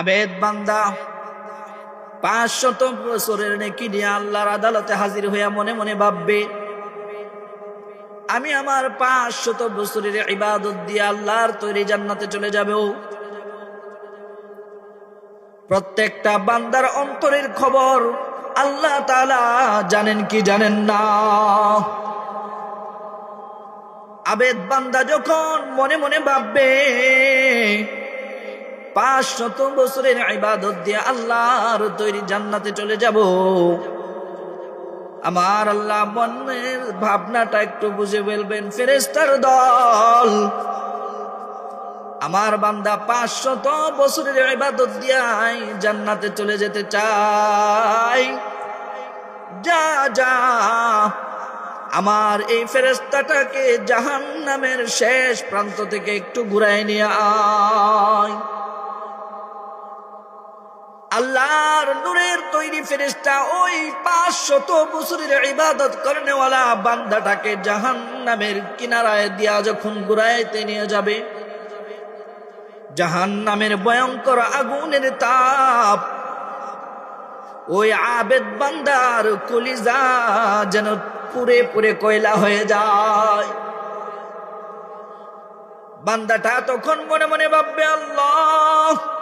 আবেদ বান্দা, পাঁচশত বছরের নেকি নিয়ে আল্লাহর আদালতে হাজির হইয়া মনে মনে ভাববে, আমি আমার পাঁচশত বছরের ইবাদত দিয়ে আল্লাহর তৈরি জান্নাতে চলে যাবেও প্রত্যেকটা বান্দার অন্তরের খবর আল্লাহ তাআলা জানেন কি জানেন না। আবেদ বান্দা যখন মনে মনে ভাববে পাঁচ শত বছরের ইবাদত দিয়ে আল্লাহর তৈরি জান্নাতে চলে যাব। আমার আল্লাহ মনের ভাবনাটা একটু বুঝে বলবেন ফেরেস্তার দল। আমার বান্দা পাঁচশত বছরের ইবাদত দিয়াই জান্নাতে চলে যেতে চাই। যা যা। আমার এই ফেরেস্তাটাকে জাহান নামের শেষ প্রান্ত থেকে একটু ঘুরাই নিয়ে আয়। আল্লাহর নূরের তৈরি ফেরেস্তা ওই পাঁচশত বছরের ইবাদত করেনেওয়ালা বান্দাটাকে জাহান নামের কিনারায় দিয়া যখন ঘুরাইতে নিয়ে যাবে জাহান নামের ভয়ঙ্কর আগুনের তাপ, ওই আবেদ বান্দার কলিজা যেন পুরে পুরে কয়লা হয়ে যায়। বান্দাটা তখন মনে মনে ভাববে, আল্লাহ!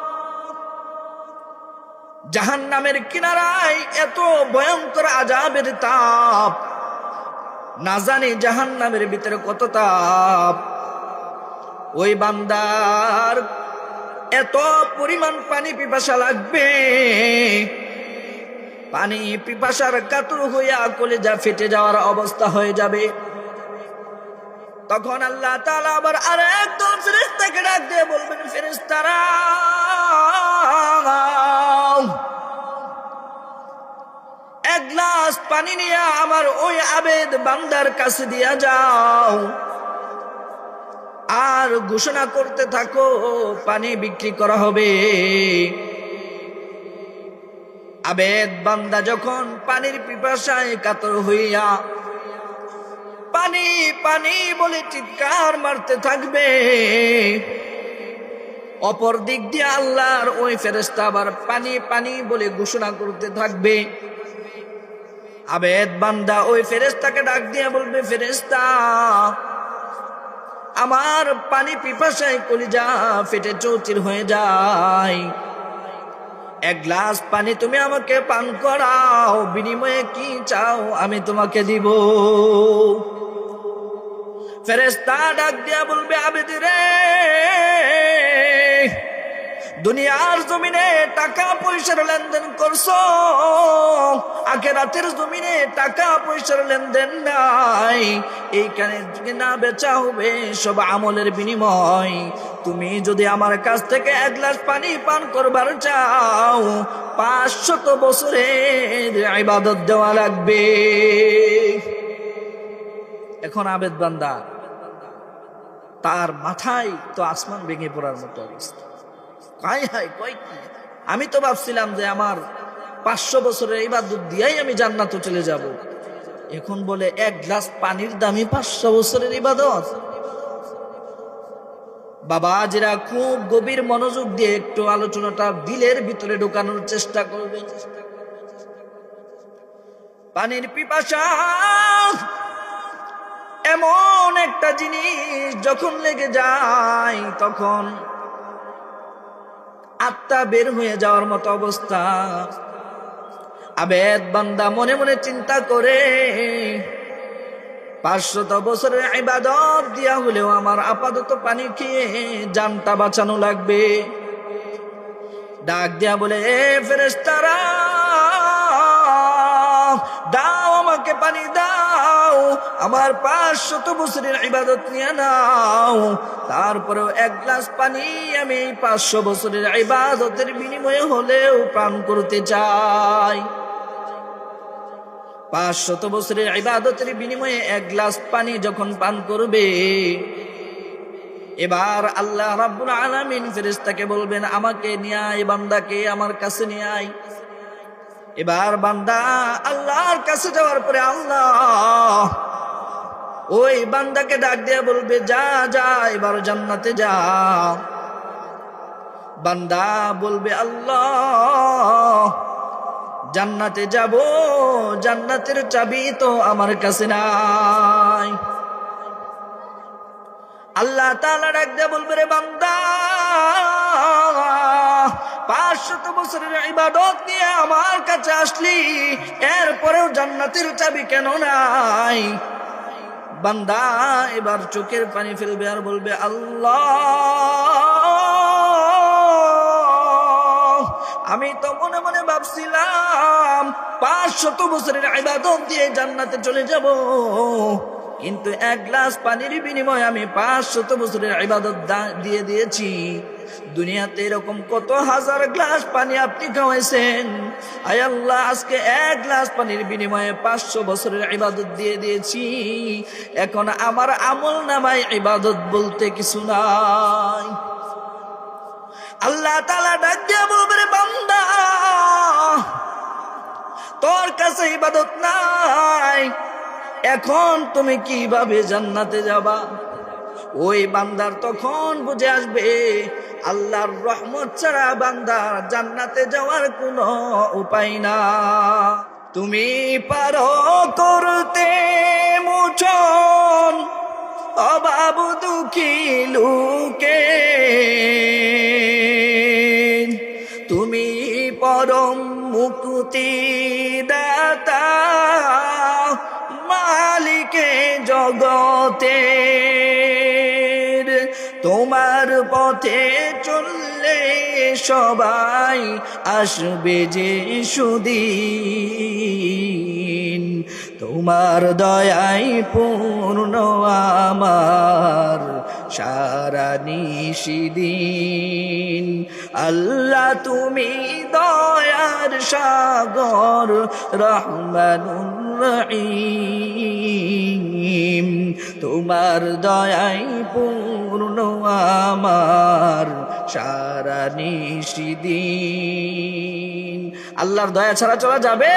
জাহান নামের কিনারায় এত ভয়ঙ্কর আজাবের তাপ। না জানি জাহান নামের ভিতরে কত তাপ। ওই বান্দার এত পরিমাণ পানি পিপাসা লাগবে। পানি পিপাসার কাতর হইয়া কলেজা ফেটে যাওয়ার অবস্থা হয়ে যাবে। তখন আল্লাহ তালা আবার আর একদম ফেরেস্তাকে ডাক দিয়ে বলবেন ফেরেস্তারা এক গ্লাস পানি নিয়ে আমার ওই আবেদ বান্দার কাছে দিয়া যাও। আর ঘোষণা করতে থাকো, পানি বিক্রি করা হবে। আবেদ বান্দা যখন পানির পিপাসায় কাতর হইয়া পানি পানি বলে চিৎকার মারতে থাকবে। অপর দিক দিয়ে আল্লাহর ওই ফেরেস্তা আবার পানি পানি বলে ঘোষণা করতে থাকবে। আবেদ বান্দা ওই ফেরেস্তাকে ডাক দিয়ে বলবে ফেরেস্তা আমার পানি পিপাসায় কলিজা ফেটে চৌচির হয়ে যায়। এক গ্লাস পানি তুমি আমাকে পান করাও, বিনিময়ে কি চাও আমি তোমাকে দিব। ফেরেস্তা ডাক দিয়া বলবে, আবেদি রে, দুনিয়ার জমিনে টাকা পয়সার লেনদেন করছ, আখেরাতের জমিনে টাকা পয়সার লেনদেন নাই। এইখানে না বেচা হবে, সব আমলের বিনিময়। তুমি যদি আমার কাছ থেকে এক গ্লাস পানি পান করবার চাও, পাঁচশত বছরের ইবাদত দেওয়া লাগবে। এখন আবেদ বান্দা তার মাথায় তো আসমান ভেঙে পড়ার মতো অবস্থা। কয় হাই কয় কি? আমি তো ভাবছিলাম যে আমার পাঁচশো বছরের ইবাদত দিয়াই আমি জান্নাতে চলে যাব। এখন বলে, এক গ্লাস পানির দামই পাঁচশো বছরের ইবাদত। বাবা যারা খুব গভীর মনোযোগ দিয়ে একটু আলোচনাটা দিলের ভিতরে ঢোকানোর চেষ্টা করবে। পানির পিপাসা এমন একটা জিনিস যখন লেগে যায়, তখন আত্মা বের হয়ে যাওয়ার মতো অবস্থা। আবেদ বান্দা মনে মনে চিন্তা করে, পাঁচশত বছরের ইবাদত দিয়া হলেও আমার আপাতত পানি খেয়ে জানটা বাঁচানো লাগবে। ডাক দিয়া বলে, এ ফেরেস্তারা দাও আমাকে পানি দাও। আমার পাঁচশত বছরের ইবাদত নিয়ে নাও। তারপরেও এক গ্লাস পানি আমি পাঁচশো বছরের ইবাদতের বিনিময়ে হলেও পান করতে চাই। পাঁচশত বছরের ইবাদতের বিনিময়ে এক গ্লাস পানি যখন পান করবে, এবার আল্লাহ রাব্বুল আলামিন ফেরেশতাকে বলবেন, আমাকে নিয়ে বান্দাকে আমার কাছে নিয়ে আয়। এবার বান্দা আল্লাহর কাছে যাওয়ার পরে আল্লাহ ওই বান্দাকে ডাক দিয়ে বলবে, যা যা, এবার জান্নাতে যা। বান্দা বলবে, আল্লাহ, জান্নাতে যাব, জান্নাতের চাবি তো আমার কাছে নাই। আল্লাহ তাআলা ডাক দিয়ে বলবে, রে বান্দা, পাঁচশত বছরের ইবাদত নিয়ে আমার কাছে আসলি, এরপরেও জান্নাতের চাবি কেন নাই? বান্দা এবার চোখের পানি ফেলবে আর বলবে, আল্লাহ, আমি তো মনে মনে ভাবছিলাম পাঁচশত বছরের ইবাদত দিয়ে জান্নাতে চলে যাব, কিন্তু এক গ্লাস পানির বিনিময়ে আমি পাঁচ শত বছরের ইবাদত দা- দিয়ে দিয়েছি। দুনিয়াতে এরকম কত হাজার গ্লাস পানি আপনি খাওয়াইছেন? আয় আল্লাহ, আজকে এক গ্লাস পানির বিনিময়ে পাঁচশো বছরের ইবাদত দিয়ে দিয়েছি। এখন আমার আমল নামায় ইবাদত বলতে কিছু নাই। আল্লাহ তালা ডাক দিয়া বলবে বান্দা, তোর কাছে ইবাদত নাই। এখন তুমি কীভাবে জান্নাতে যাবা? ওই বান্দার তখন বুঝে আসবে, আল্লাহর রহমত ছাড়া বান্দার জান্নাতে যাওয়ার কোনো উপায় না। তুমি পারো করতে মুছন অভাব দুঃখী লুকে। তুমি পরম মুক্তি দাতা মালিকে জগতের তোমার পথে চললে সবাই আসবে যে সুদিন। তোমার দয়াই পূর্ণ আমার সারা নিশিদিন আল্লাহ, তুমি দয়ার সাগর রহমানুর রহিম। তোমার দয়াই পূর্ণ আমার সারা নিশিদিন। আল্লাহর দয়া ছাড়া চলা যাবে?